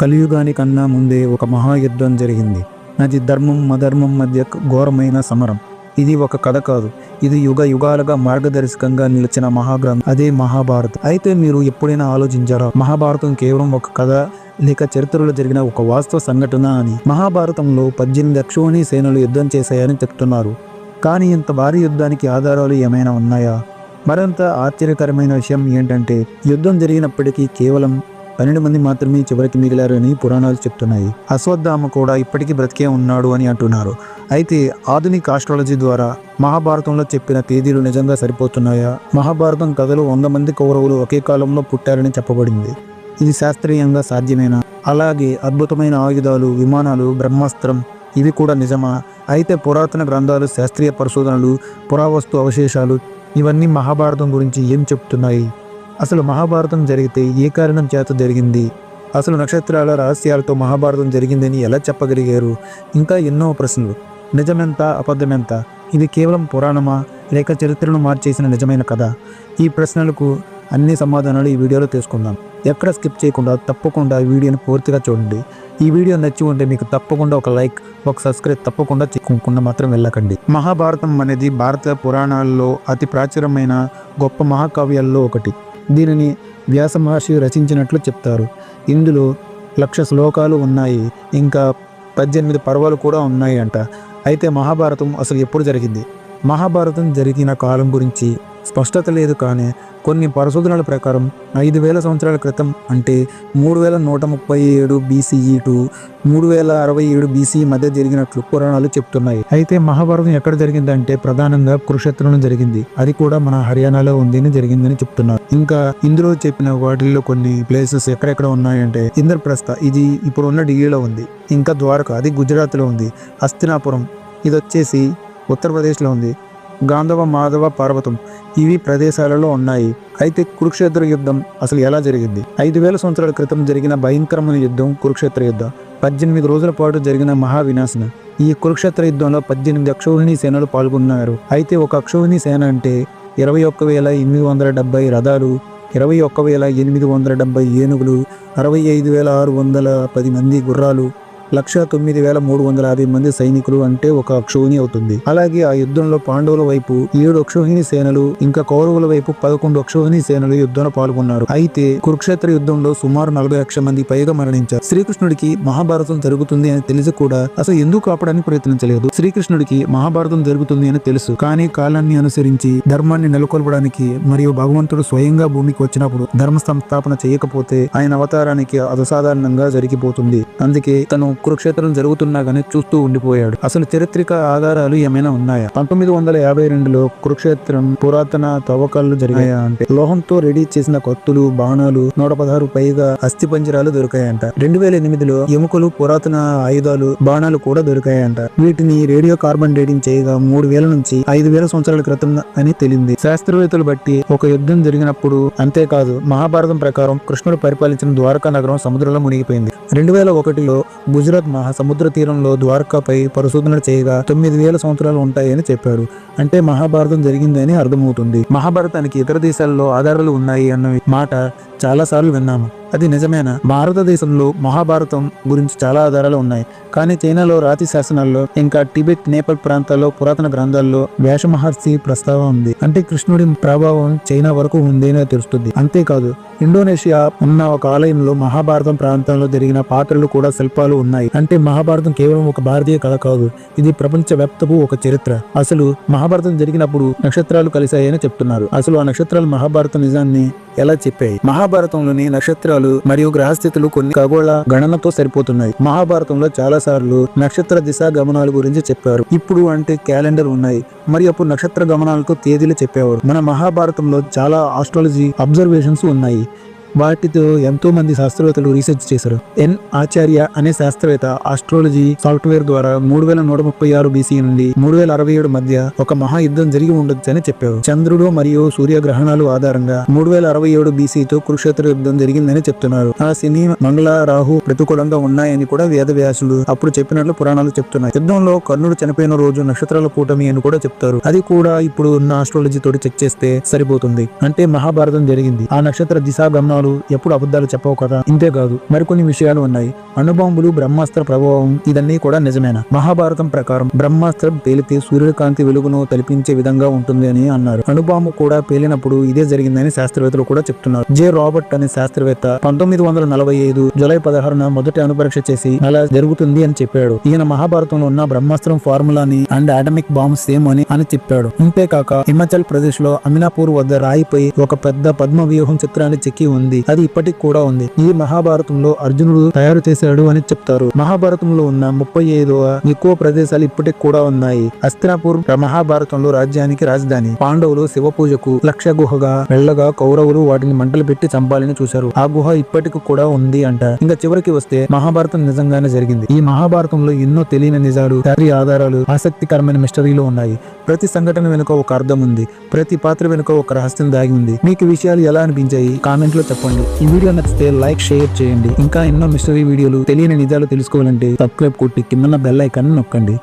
కలియుగానికన్నా ముందే ఒక మహాయుద్ధం జరిగింది. అది ధర్మం మధర్మం మధ్య ఘోరమైన సమరం. ఇది ఒక కథ కాదు. ఇది యుగ యుగాలుగా మార్గదర్శకంగా నిలిచిన మహాగ్రంథం. అదే మహాభారతం. అయితే మీరు ఎప్పుడైనా ఆలోచించారా? మహాభారతం కేవలం ఒక కథ లేక చరిత్రలో జరిగిన ఒక వాస్తవ సంఘటన అని? మహాభారతంలో పద్దెనిమిది అక్షోణి సేనలు యుద్ధం చేశాయని చెప్తున్నారు. కానీ ఇంత భారీ యుద్ధానికి ఆధారాలు ఏమైనా ఉన్నాయా? మరింత ఆశ్చర్యకరమైన విషయం ఏంటంటే యుద్ధం జరిగినప్పటికీ కేవలం పన్నెండు మంది మాత్రమే చివరికి మిగిలారు అని పురాణాలు చెప్తున్నాయి. అశ్వత్థామ కూడా ఇప్పటికీ బ్రతికే ఉన్నాడు అని అంటున్నారు. అయితే ఆధునిక ఆస్ట్రాలజీ ద్వారా మహాభారతంలో చెప్పిన తేదీలు నిజంగా సరిపోతున్నాయా? మహాభారతం కథలు వంద మంది కౌరవులు ఒకే కాలంలో పుట్టారని చెప్పబడింది. ఇది శాస్త్రీయంగా సాధ్యమేనా? అలాగే అద్భుతమైన ఆయుధాలు విమానాలు బ్రహ్మాస్త్రం ఇవి కూడా నిజమా? అయితే పురాతన గ్రంథాలు శాస్త్రీయ పరిశోధనలు పురావస్తు అవశేషాలు ఇవన్నీ మహాభారతం గురించి ఏం చెప్తున్నాయి? అసలు మహాభారతం జరిగితే ఏ కారణం చేత జరిగింది? అసలు నక్షత్రాల రహస్యాలతో మహాభారతం జరిగిందని ఎలా చెప్పగలిగారు? ఇంకా ఎన్నో ప్రశ్నలు. నిజమెంత అబద్ధమెంత? ఇది కేవలం పురాణమా? లేక చరిత్రను మార్చేసిన నిజమైన కథ? ఈ ప్రశ్నలకు అన్ని సమాధానాలు ఈ వీడియోలో తెలుసుకుందాం. ఎక్కడ స్కిప్ చేయకుండా తప్పకుండా ఈ వీడియోని పూర్తిగా చూడండి. ఈ వీడియో నచ్చి ఉంటే మీకు తప్పకుండా ఒక లైక్ ఒక సబ్స్క్రైబ్ తప్పకుండా చేయకుండా మాత్రం వెళ్ళకండి. మహాభారతం అనేది భారత పురాణాల్లో అతి ప్రాచుర్యమైన గొప్ప మహాకావ్యాల్లో ఒకటి. దీనిని వ్యాస మహర్షి రచించినట్లు చెప్తారు. ఇందులో లక్ష శ్లోకాలు ఉన్నాయి. ఇంకా పద్దెనిమిది పర్వాలు కూడా ఉన్నాయి అంట అయితే మహాభారతం అసలు ఎప్పుడు జరిగింది? మహాభారతం జరిగిన కాలం గురించి స్పష్టత లేదు కానీ కొన్ని పరిశోధనల ప్రకారం ఐదు వేల సంవత్సరాల క్రితం అంటే మూడు వేల నూట ముప్పై ఏడు బీసీఈ టు మూడు వేల అరవై ఏడు బీసీ మధ్య జరిగినట్లు పురాణాలు చెప్తున్నాయి. అయితే మహాభారతం ఎక్కడ జరిగిందంటే ప్రధానంగా కురుక్షేత్రంలో జరిగింది. అది కూడా మన హర్యానాలో ఉంది అని జరిగిందని చెప్తున్నారు. ఇంకా ఇందులో చెప్పిన వాటిల్లో కొన్ని ప్లేసెస్ ఎక్కడెక్కడ ఉన్నాయంటే ఇంద్రప్రస్థ ఇది ఇప్పుడు ఉన్న ఢిల్లీలో ఉంది. ఇంకా ద్వారక అది గుజరాత్లో ఉంది. హస్తినాపురం ఇది వచ్చేసి ఉత్తరప్రదేశ్లో ఉంది. గాంధవ మాధవ పర్వతం ఇవి ప్రదేశాలలో ఉన్నాయి. అయితే కురుక్షేత్ర యుద్ధం అసలు ఎలా జరిగింది? ఐదు వేల సంవత్సరాల క్రితం జరిగిన భయంకరమైన యుద్ధం కురుక్షేత్ర యుద్ధం. పద్దెనిమిది రోజుల పాటు జరిగిన మహావినాశనం. ఈ కురుక్షేత్ర యుద్ధంలో పద్దెనిమిది అక్షోహిణి సేనలు పాల్గొన్నారు. అయితే ఒక అక్షోహిణి సేన అంటే ఇరవై ఒక్క వేల ఎనిమిది వందల డెబ్బై రథాలు ఇరవై ఒక్క వేల ఎనిమిది వందల డెబ్బై ఏనుగులు అరవై ఐదు వేల ఆరు వందల పది మంది గుర్రాలు లక్ష తొమ్మిది వేల మూడు వందల యాభై మంది సైనికులు అంటే ఒక అక్షోహిణి అవుతుంది. అలాగే ఆ యుద్ధంలో పాండవుల వైపు ఏడు అక్షోహిణి సేనలు ఇంకా కౌరవుల వైపు పదకొండు అక్షోహిణి సేనలు యుద్ధంలో పాల్గొన్నారు. అయితే కురుక్షేత్ర యుద్ధంలో సుమారు నలభై లక్షల మంది పైగా మరణించారు. శ్రీకృష్ణుడికి మహాభారతం జరుగుతుంది అని తెలిసి కూడా అసలు ఎందుకు ఆపడానికి ప్రయత్నించలేదు. శ్రీకృష్ణుడికి మహాభారతం జరుగుతుంది అని తెలుసు. కానీ కాలాన్ని అనుసరించి ధర్మాన్ని నెలకొల్పడానికి మరియు భగవంతుడు స్వయంగా భూమికి వచ్చినప్పుడు ధర్మ సంస్థాపన చేయకపోతే ఆయన అవతారానికి అసాధారణంగా జరిగిపోతుంది. అందుకే తను కురుక్షేత్రం జరుగుతున్నా గానీ చూస్తూ ఉండిపోయాడు. అసలు చరిత్రక ఆధారాలు ఏమైనా ఉన్నాయా? పంతొమ్మిది వందల యాభై రెండులో కురుక్షేత్రం పురాతన తవ్వకాలు జరిగాయా అంటే లోహంతో రెడీ చేసిన కత్తులు బాణాలు నూట పదహారు పైగా అస్థి పంజరాలు దొరికాయంట. రెండు వేల ఎనిమిదిలో ఎముకలు పురాతన ఆయుధాలు బాణాలు కూడా దొరికాయంట. వీటిని రేడియో కార్బన్ డేటింగ్ చేయగా మూడు వేల నుంచి ఐదు వేల సంవత్సరాల క్రితం అని తెలింది. శాస్త్రవేత్తలు బట్టి ఒక యుద్ధం జరిగినప్పుడు అంతేకాదు మహాభారతం ప్రకారం కృష్ణుడు పరిపాలించిన ద్వారకా నగరం సముద్రంలో మునిగిపోయింది. రెండు వేల ఒకటిలో గుజరాత్ మహాసముద్ర తీరంలో ద్వారకాపై పరిశోధనలు చేయగా తొమ్మిది వేల సంవత్సరాలు ఉంటాయని చెప్పారు. అంటే మహాభారతం జరిగిందని అర్థమవుతుంది. మహాభారతానికి ఇతర దేశాల్లో ఆధారాలు ఉన్నాయి అన్న మాట చాలా సార్లు విన్నాము. అది నిజమేనా? భారతదేశంలో మహాభారతం గురించి చాలా ఆధారాలు ఉన్నాయి. కానీ చైనాలో రాతి శాసనాల్లో ఇంకా టిబెట్ నేపాల్ ప్రాంతాల్లో పురాతన గ్రంథాల్లో వేషమహర్షి మహర్షి ప్రస్తావన ఉంది. అంటే కృష్ణుడి ప్రభావం చైనా వరకు ఉందని తెలుస్తుంది. అంతేకాదు ఇండోనేషియా ఉన్న ఒక ఆలయంలో మహాభారతం ప్రాంతంలో జరిగిన పాత్రలు కూడా శిల్పాలు ఉన్నాయి. అంటే మహాభారతం కేవలం ఒక భారతీయ కథ కాదు ఇది ప్రపంచ వ్యాప్తపు ఒక చరిత్ర. అసలు మహాభారతం జరిగినప్పుడు నక్షత్రాలు కలిశాయని చెప్తున్నారు. అసలు ఆ నక్షత్రాలు మహాభారత నిజాన్ని ఎలా చెప్పాయి? మహాభారతంలోని నక్షత్రాలు మరియు గ్రహస్థితులు కొన్ని ఖగోళ గణనతో సరిపోతున్నాయి. మహాభారతంలో చాలా సార్లు నక్షత్ర దిశ గమనాల గురించి చెప్పారు. ఇప్పుడు అంటే క్యాలెండర్ ఉన్నాయి. మరి అప్పుడు నక్షత్ర గమనాలకు తేదీలు చెప్పేవారు. మన మహాభారతంలో చాలా ఆస్ట్రాలజీ అబ్జర్వేషన్స్ ఉన్నాయి. వాటితో ఎంతో మంది శాస్త్రవేత్తలు రీసెర్చ్ చేశారు. ఎన్. ఆచార్య అనే శాస్త్రవేత్త ఆస్ట్రాలజీ సాఫ్ట్వేర్ ద్వారా మూడు వేల నూట ముప్పై ఆరు బీసీ నుండి మూడు వేల అరవై ఏడు మధ్య ఒక మహాయుద్ధం జరిగి ఉండొచ్చు అని చెప్పారు. చంద్రుడు మరియు సూర్య గ్రహణాలు ఆధారంగా మూడు వేల అరవై ఏడు బీసీతో కురుక్షేత్ర యుద్ధం జరిగిందని చెప్తున్నారు. ఆ శని మంగళ రాహు ప్రతికూలంగా ఉన్నాయని కూడా వేదవ్యాసులు అప్పుడు చెప్పినట్లు పురాణాలు చెప్తున్నాయి. యుద్ధంలో కర్ణుడు చనిపోయిన రోజు నక్షత్రాల కూటమి అని కూడా చెప్తారు. అది కూడా ఇప్పుడు ఉన్న ఆస్ట్రాలజీ తోటి చెక్ చేస్తే సరిపోతుంది. అంటే మహాభారతం జరిగింది. ఆ నక్షత్ర దిశా గమనాలు సినిమాలు ఎప్పుడు అబద్ధాలు చెప్పవు కదా? ఇంతేకాదు మరికొన్ని విషయాలు ఉన్నాయి. అణుబాంబులు బ్రహ్మాస్త్ర ప్రభావం ఇదన్నీ కూడా నిజమేనా? మహాభారతం ప్రకారం బ్రహ్మాస్త్రం పేలితే సూర్యకాంతి వెలుగును తలిపించే విధంగా ఉంటుంది అని అన్నారు. అణుబాంబు కూడా పేలినప్పుడు ఇదే జరిగిందని శాస్త్రవేత్తలు కూడా చెప్తున్నారు. జే. రాబర్ట్ అనే శాస్త్రవేత్త పంతొమ్మిది వందల నలభై ఐదు జులై పదహారున మొదటి అణుపరీక్ష చేసి అలా జరుగుతుంది అని చెప్పాడు. ఈయన మహాభారతంలో ఉన్న బ్రహ్మాస్త్రం ఫార్ములాని అండ్ అటమిక్ బాంబ్ సేమ్ అని అని చెప్పాడు. అంతేకాక హిమాచల్ ప్రదేశ్లో అమినాపూర్ వద్ద రాయిపై ఒక పెద్ద పద్మ వ్యూహం చిత్రాన్ని చెక్కి ఉంది. అది ఇప్పటికి కూడా ఉంది. ఈ మహాభారతంలో అర్జునుడు తయారు చేశాడు అని చెప్తారు. మహాభారతంలో ఉన్న ముప్పై ఐదవ ఎక్కువ ప్రదేశాలు ఇప్పటికి కూడా ఉన్నాయి. అస్తినాపూర్ మహాభారతంలో రాజ్యానికి రాజధాని. పాండవులు శివ పూజకు లక్ష గుహగా వెళ్ళగా కౌరవులు వాటిని మంటలు పెట్టి చంపాలని చూశారు. ఆ గుహ ఇప్పటికి కూడా ఉంది అంట. ఇంకా చివరికి వస్తే మహాభారతం నిజంగానే జరిగింది. ఈ మహాభారతంలో ఎన్నో తెలియని నిజాలు దారి ఆధారాలు ఆసక్తికరమైన మిస్టరీలు ఉన్నాయి. ప్రతి సంఘటన వెనుక ఒక అర్థం ఉంది. ప్రతి పాత్ర వెనుక ఒక రహస్యం దాగి ఉంది. మీకు విషయాలు ఎలా అనిపించాయి? కామెంట్లో చెప్పండి ఈ వీడియో నచ్చితే లైక్ షేర్ చేయండి. ఇంకా ఎన్నో మిస్టరీ వీడియోలు తెలియని నిజాలు తెలుసుకోవాలంటే సబ్స్క్రైబ్ కొట్టి కింద బెల్ ఐకాన్ నొక్కండి.